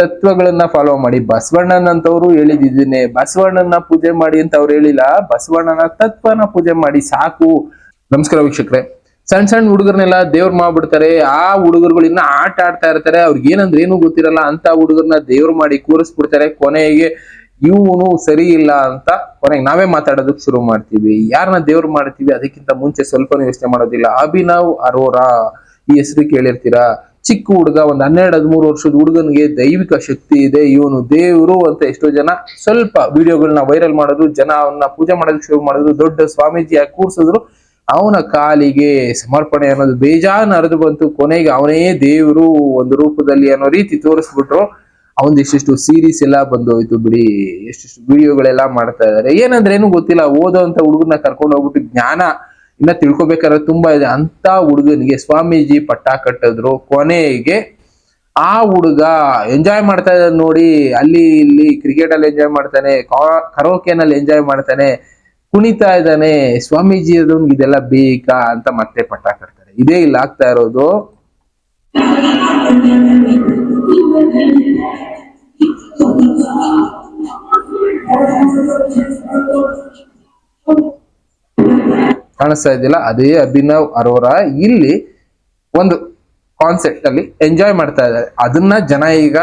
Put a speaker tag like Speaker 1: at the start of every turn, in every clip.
Speaker 1: ತತ್ವಗಳನ್ನ follow ಮಾಡಿ. ಬಸವಣ್ಣನಂತವ್ರು ಹೇಳಿದಿದ್ದೇನೆ ಬಸವಣ್ಣನ ಪೂಜೆ ಮಾಡಿ ಅಂತ ಅವ್ರು ಹೇಳಿಲ್ಲ, ಬಸವಣ್ಣನ ತತ್ವನ ಪೂಜೆ ಮಾಡಿ ಸಾಕು. ನಮಸ್ಕಾರ ವೀಕ್ಷಕರೇ. ಸಣ್ಣ ಸಣ್ಣ ಹುಡುಗರ್ನೆಲ್ಲ ದೇವ್ರ ಮಾಡ್ಬಿಡ್ತಾರೆ ಆ ಹುಡುಗರುಗಳು ಆಟ ಆಡ್ತಾ ಇರ್ತಾರೆ. ಅವ್ರಿಗೆ ಏನಂದ್ರೆ ಏನು ಗೊತ್ತಿರಲ್ಲ ಅಂತ ಹುಡುಗರ್ನ ದೇವ್ರ ಮಾಡಿ ಕೂರಿಸ್ಬಿಡ್ತಾರೆ. ಕೊನೆಗೆ ಇವನು ಸರಿ ಇಲ್ಲ ಅಂತ ಕೊನೆಗೆ ನಾವೇ ಮಾತಾಡೋದಕ್ಕೆ ಶುರು ಮಾಡ್ತೀವಿ. ಯಾರನ್ನ ದೇವ್ರು ಮಾಡ್ತೀವಿ ಅದಕ್ಕಿಂತ ಮುಂಚೆ ಸ್ವಲ್ಪನೂ ಯೋಚನೆ ಮಾಡೋದಿಲ್ಲ. ಅಭಿನವ್ ಅರೋರಾ. ಈ ಹೆಸರು ಕೇಳಿರ್ತೀರಾ? ಚಿಕ್ಕ ಹುಡುಗ, ಒಂದು ಹನ್ನೆರಡು, ಹದಿಮೂರು ವರ್ಷದ ಹುಡುಗನಿಗೆ ದೈವಿಕ ಶಕ್ತಿ ಇದೆ, ಇವನು ದೇವರು ಅಂತ ಎಷ್ಟೋ ಜನ ಸ್ವಲ್ಪ ವಿಡಿಯೋಗಳನ್ನ ವೈರಲ್ ಮಾಡಿದ್ರು, ಜನ ಅವನ್ನ ಪೂಜೆ ಮಾಡೋದಕ್ಕೆ ಶುರು ಮಾಡಿದ್ರು, ದೊಡ್ಡ ಸ್ವಾಮೀಜಿಯಾಗಿ ಕೂರ್ಸಿದ್ರು. ಅವನ ಕಾಲಿಗೆ ಸಮರ್ಪಣೆ ಅನ್ನೋದು ಬೇಜಾನ್ ಹರಿದು ಬಂತು. ಕೊನೆಗೆ ಅವನೇ ದೇವರು ಒಂದು ರೂಪದಲ್ಲಿ ಅನ್ನೋ ರೀತಿ ತೋರಿಸ್ಬಿಟ್ರು. ಅವನ್ ಸೀರೀಸ್ ಎಲ್ಲ ಬಂದೋಯ್ತು ಬಿಡಿ. ಎಷ್ಟೆಷ್ಟು ವಿಡಿಯೋಗಳೆಲ್ಲ ಮಾಡ್ತಾ ಇದಾರೆ ಏನಂದ್ರೆ ಏನು ಗೊತ್ತಿಲ್ಲ ಓದೋ ಅಂತ ಹುಡುಗನ ಕರ್ಕೊಂಡು ಹೋಗ್ಬಿಟ್ಟು ಜ್ಞಾನ ಇನ್ನ ತಿಳ್ಕೊಬೇಕಾದ್ರೆ ತುಂಬಾ ಇದೆ. ಅಂತ ಹುಡುಗನಿಗೆ ಸ್ವಾಮೀಜಿ ಪಟ್ಟ ಕಟ್ಟಿದ್ರು. ಕೊನೆಗೆ ಆ ಹುಡುಗ ಎಂಜಾಯ್ ಮಾಡ್ತಾ ಇದ್ದಾನೆ ನೋಡಿ. ಅಲ್ಲಿ ಇಲ್ಲಿ ಕ್ರಿಕೆಟ್ ಅಲ್ಲಿ ಎಂಜಾಯ್ ಮಾಡ್ತಾನೆ ಕರೋಕೆನಲ್ಲಿ ಎಂಜಾಯ್ ಮಾಡ್ತಾನೆ, ಕುಣಿತಾ ಇದ್ದಾನೆ. ಸ್ವಾಮೀಜಿ ಅದೊಂದು ಇದೆಲ್ಲ ಬೇಕಾ ಅಂತ ಮತ್ತೆ ಪಟ್ಟ ಕಟ್ತಾರೆ. ಇದೇ ಇಲ್ಲಿ ಆಗ್ತಾ ಇರೋದು. ಕಾಣಿಸ್ತಾ ಇದ್ದಿಲ್ಲ. ಅದೇ ಅಭಿನವ್ ಅರೋರ ಇಲ್ಲಿ ಒಂದು ಕಾನ್ಸೆಪ್ಟ್ ಅಲ್ಲಿ ಎಂಜಾಯ್ ಮಾಡ್ತಾ ಇದ್ದಾರೆ. ಅದನ್ನ ಜನ ಈಗ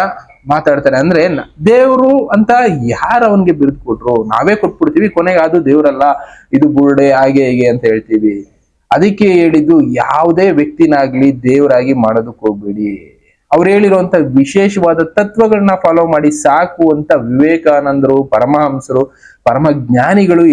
Speaker 1: ಮಾತಾಡ್ತಾರೆ ಅಂದ್ರೆ ದೇವ್ರು ಅಂತ ಯಾರು ಅವನ್ಗೆ ಬಿರುದು ಕೊಟ್ರು? ನಾವೇ ಕೊಟ್ಬಿಡ್ತೀವಿ, ಕೊನೆಗೆ ಅದು ದೇವ್ರಲ್ಲ. ಇದು ಬುರುಡೆ, ಹಾಗೆ, ಹೀಗೆ ಅಂತ ಹೇಳ್ತೀವಿ. ಅದಕ್ಕೆ ಹೇಳಿದ್ದು ಯಾವುದೇ ವ್ಯಕ್ತಿನಾಗ್ಲಿ ದೇವರಾಗಿ ಮಾಡೋದಕ್ಕೆ ಹೋಗ್ಬೇಡಿ. ಅವ್ರು ಹೇಳಿರುವಂತ ವಿಶೇಷವಾದ ತತ್ವಗಳನ್ನ ಫಾಲೋ ಮಾಡಿ ಸಾಕು ಅಂತ ವಿವೇಕಾನಂದರು, ಪರಮಹಂಸರು ಪರಮ ಜ್ಞಾನಿಗಳು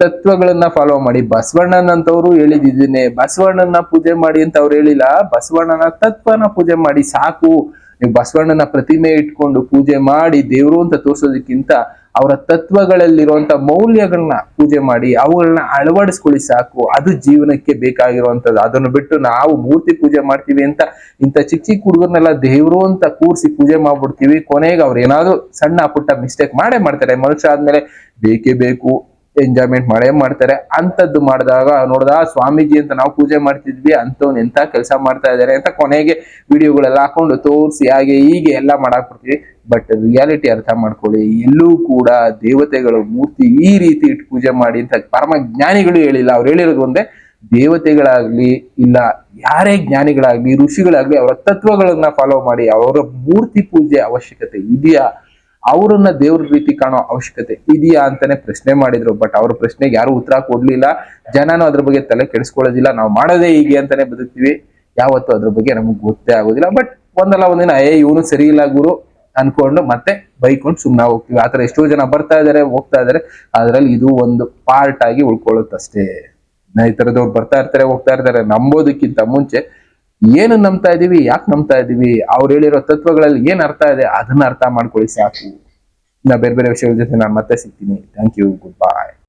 Speaker 1: ತತ್ವಗಳನ್ನ ಫಾಲೋ ಮಾಡಿ. ಬಸವಣ್ಣನಂತವ್ರು ಹೇಳಿದಿದ್ದೇನೆ ಬಸವಣ್ಣನ ಪೂಜೆ ಮಾಡಿ ಅಂತ ಅವ್ರು ಹೇಳಿಲ್ಲ. ಬಸವಣ್ಣನ ತತ್ವನ ಪೂಜೆ ಮಾಡಿ ಸಾಕು. ನೀವು ಬಸವಣ್ಣನ ಪ್ರತಿಮೆ ಇಟ್ಕೊಂಡು ಪೂಜೆ ಮಾಡಿ ದೇವ್ರು ಅಂತ ತೋರಿಸೋದಕ್ಕಿಂತ ಅವರ ತತ್ವಗಳಲ್ಲಿರುವಂತ ಮೌಲ್ಯಗಳನ್ನ ಪೂಜೆ ಮಾಡಿ ಅವುಗಳನ್ನ ಅಳವಡಿಸ್ಕೊಳ್ಳಿ ಸಾಕು. ಅದು ಜೀವನಕ್ಕೆ ಬೇಕಾಗಿರುವಂತದ್ದು. ಅದನ್ನು ಬಿಟ್ಟು ನಾವು ಮೂರ್ತಿ ಪೂಜೆ ಮಾಡ್ತೀವಿ ಅಂತ ಇಂಥ ಚಿಕ್ಕ ಚಿಕ್ಕ ಹುಡುಗರ್ನೆಲ್ಲ ದೇವ್ರು ಅಂತ ಕೂರಿಸಿ ಪೂಜೆ ಮಾಡ್ಬಿಡ್ತೀವಿ. ಕೊನೆಗೆ ಅವ್ರು ಏನಾದ್ರು ಸಣ್ಣ ಪುಟ್ಟ ಮಿಸ್ಟೇಕ್ ಮಾಡೇ ಮಾಡ್ತಾರೆ. ಮನುಷ್ಯ ಆದ್ಮೇಲೆ ಬೇಕೇ ಬೇಕು. ಎಂಜಾಯ್ಮೆಂಟ್ ಮಾಡೇ ಮಾಡ್ತಾರೆ. ಅಂತದ್ದು ಮಾಡಿದಾಗ ನೋಡ್ದ ಸ್ವಾಮೀಜಿ ಅಂತ ನಾವು ಪೂಜೆ ಮಾಡ್ತಿದ್ವಿ, ಅಂತವ್ನು ಎಂತ ಕೆಲಸ ಮಾಡ್ತಾ ಇದಾರೆ ಅಂತ ಕೊನೆಗೆ ವಿಡಿಯೋಗಳೆಲ್ಲ ಹಾಕೊಂಡು ತೋರಿಸಿ ಹಾಗೆ ಹೀಗೆ ಎಲ್ಲ ಮಾಡಾಕ್ಬಿಡ್ತೀವಿ. ಬಟ್ ರಿಯಾಲಿಟಿ ಅರ್ಥ ಮಾಡ್ಕೊಳ್ಳಿ, ಎಲ್ಲೂ ಕೂಡ ದೇವತೆಗಳು ಮೂರ್ತಿ ಈ ರೀತಿ ಇಟ್ಟು ಪೂಜೆ ಮಾಡಿ ಅಂತ ಪರಮ ಜ್ಞಾನಿಗಳು ಹೇಳಿಲ್ಲ. ಅವ್ರು ಹೇಳಿರೋದು ಒಂದೇ, ದೇವತೆಗಳಾಗ್ಲಿ ಇಲ್ಲ, ಯಾರೇ ಜ್ಞಾನಿಗಳಾಗ್ಲಿ, ಋಷಿಗಳಾಗ್ಲಿ, ಅವರ ತತ್ವಗಳನ್ನ ಫಾಲೋ ಮಾಡಿ, ಅವರ ಮೂರ್ತಿ ಪೂಜೆ ಅವಶ್ಯಕತೆ ಇದೆಯಾ? ಅವರನ್ನ ದೇವ್ರ ರೀತಿ ಕಾಣೋ ಅವಶ್ಯಕತೆ ಇದೆಯಾ ಅಂತಾನೆ ಪ್ರಶ್ನೆ ಮಾಡಿದ್ರು. ಬಟ್ ಅವ್ರ ಪ್ರಶ್ನೆಗೆ ಯಾರು ಉತ್ತರ ಕೊಡ್ಲಿಲ್ಲ. ಜನನು ಅದ್ರ ಬಗ್ಗೆ ತಲೆ ಕೆಡಿಸ್ಕೊಳ್ಳೋದಿಲ್ಲ. ನಾವು ಮಾಡೋದೇ ಹೀಗೆ ಅಂತಾನೆ ಬದುಕ್ತೀವಿ. ಯಾವತ್ತೂ ಅದ್ರ ಬಗ್ಗೆ ನಮಗೆ ಗೊತ್ತೇ ಆಗೋದಿಲ್ಲ. ಬಟ್ ಒಂದಲ್ಲ ಒಂದಿನ, ಏ, ಇವನು ಸರಿ ಇಲ್ಲ ಗುರು ಅನ್ಕೊಂಡು ಮತ್ತೆ ಬೈಕೊಂಡು ಸುಮ್ಮನೆ ಹೋಗ್ತೀವಿ. ಆತರ ಎಷ್ಟೋ ಜನ ಬರ್ತಾ ಇದಾರೆ, ಹೋಗ್ತಾ ಇದಾರೆ. ಅದ್ರಲ್ಲಿ ಇದು ಒಂದು ಪಾರ್ಟ್ ಆಗಿ ಉಳ್ಕೊಳ್ಳುತ್ತಷ್ಟೇ. ಈ ತರದವ್ರು ಬರ್ತಾ ಇರ್ತಾರೆ, ಹೋಗ್ತಾ ಇರ್ತಾರೆ. ನಂಬೋದಕ್ಕಿಂತ ಮುಂಚೆ ಏನು ನಂಬ್ತಾ ಇದೀವಿ? ಯಾಕೆ ನಂಬ್ತಾ ಇದೀವಿ? ಅವ್ರು ಹೇಳಿರೋ ತತ್ವಗಳಲ್ಲಿ ಏನ್ ಅರ್ಥ ಇದೆ? ಅದನ್ನ ಅರ್ಥ ಮಾಡ್ಕೊಳ್ಳಿ ಸಾಕು. ಇನ್ನ ಬೇರೆ ಬೇರೆ ವಿಷಯಗಳ ಜೊತೆ ನಾನು ಮತ್ತೆ ಸಿಗ್ತೀನಿ. Thank you good bye